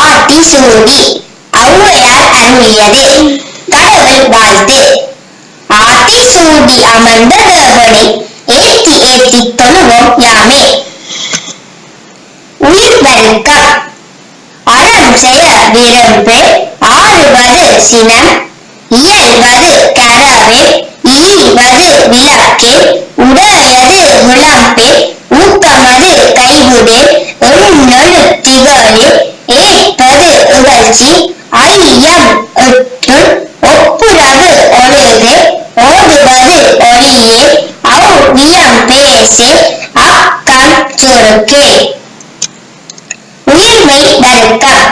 ஆட்டி சூடி ஔவையார் அண்ணியதே கடவுள் வாழ்த்து. ஆட்டி சூடி அமர்ந்த தேவனை ஏத்தி ஏத்தி தொழுவோம் யாமே. உயிர் வருக்கம் அறம் செய்ய விரும்பு ஆறுவது சினம் இயல்வது கரவே இழிவது விளக்கே உடல் எட்டு ஒப்புரவு ஒழுகு ஓதுவது ஒளியே ஔவியம் பேசு அக்கம் சுருக்கே உயிர்மை வருக்கம்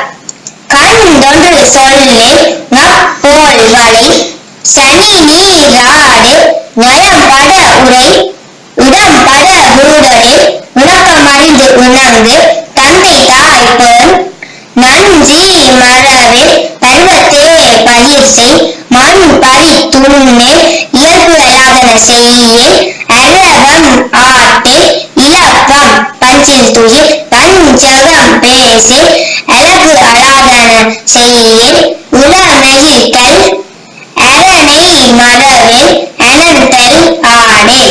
கண்டொன்று சொல்லே நப்போல் வழி சனி நீராடு நலம்பட உரை இடம்பட மூடரே உணக்கமறிந்து உணர்ந்து தந்தை தாய் பெண் நஞ்சி மரவே பருவத்தே பயிர் செய் மண் பறி துண்ணே இயல்பு அலாதன செய்யே அரவம் ஆட்டே இலப்பம் பஞ்சில் துயில் பஞ்சகம் பேசே அழகு அழாதன செய்யே உளமெயில் கல் அரணை மரவே அனந்தை ஆடே.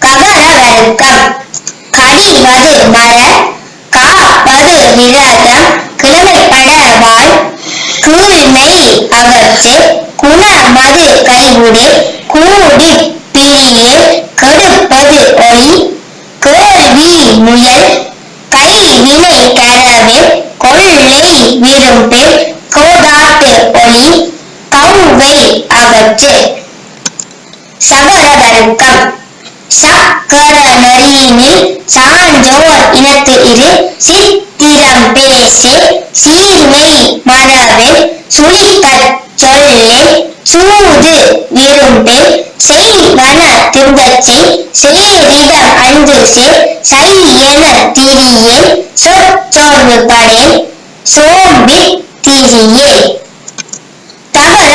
ககர வர்க்கம் கடிவது மர காப்பது விரதம் கீழ்மை குணமது கைவுடே கூடி பிரியே கெடுப்பது ஒளி கேள்வி முயல் கைவினை கரவே கொள்ளை விரும்பு கோதாட்டு ஒளி கௌவை அகற்று. சகர சக்கர நரியினில் சான்றோர் இனத்து இரு சித்திரம் பேசே சீ சுழித்தற் சொல்லே சூது விரும்பே செய்வன திருந்தச்சை சேரிடம் அன்று சேர் திரியே சொற்றொன்று படே திரியே. தகர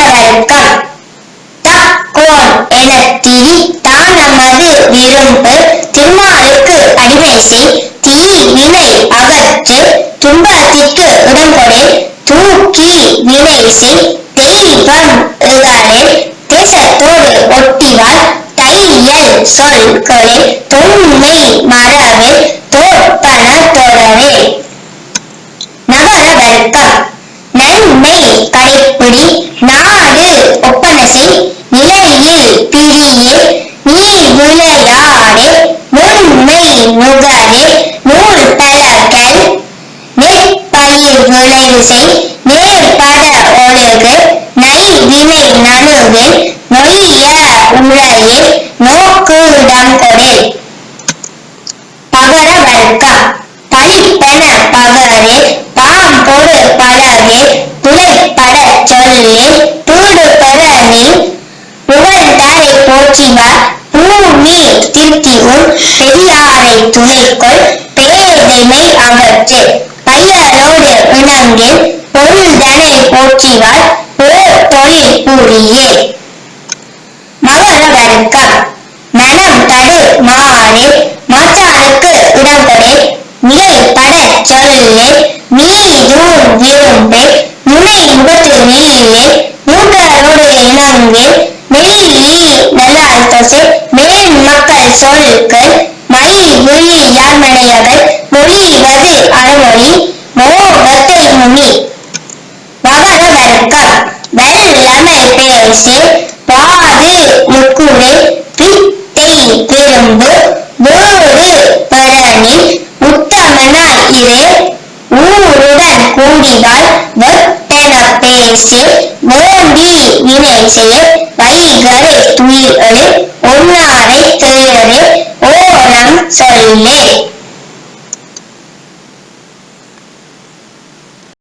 தக்கோன் எனத் திரி தானமது விரும்பு திருமாலுக்கு அடிமை செய் அகற்று துன்பத்திற்கு இடங்கொடே தூக்கி வினை செய் தெய்வம் தேசத்தோடு ஒட்டிவார் தையல் சொல்களே தொன்மை மரவே தோற்பன தொடரே நகர நன்மை கடைப்பிடி நாடு ஒப்பனசை உளையே கொடு பகர வழக்கம் பழிப்பன பகரே பாம்பொடு பழகே துளைப்பட சொல்லே பீடு பெற நீ புகழ்ந்தாரை போற்றிவார். பூநீர் திருத்தியும் பெரியாரை துணைக்கொள் பேதைமை அகற்று பையரோடு இணங்கில் பொருள்தனை போற்றிவார். போர் தொழில் புரியே மகர மனம் தடு மாறே உடம்பே நிலை பட சொல்லே நீதூன் விரும்பே முனை முகத்து நீயே மூட்டரோடு இணங்கே மெய்யி நல்லாழ்த்தசை மேன் மக்கள் சொல்கள் மை விழி யாழ்மனையகள் மொழிவது அறமொழி. மோகத்தை இரே ஊருடன் கூடிவாள் வெட்டன பேசே வேண்டி வினை செய் வைகரை துயிர்களே ஒன்னாரை தேரரே ஓரம் சொல்லே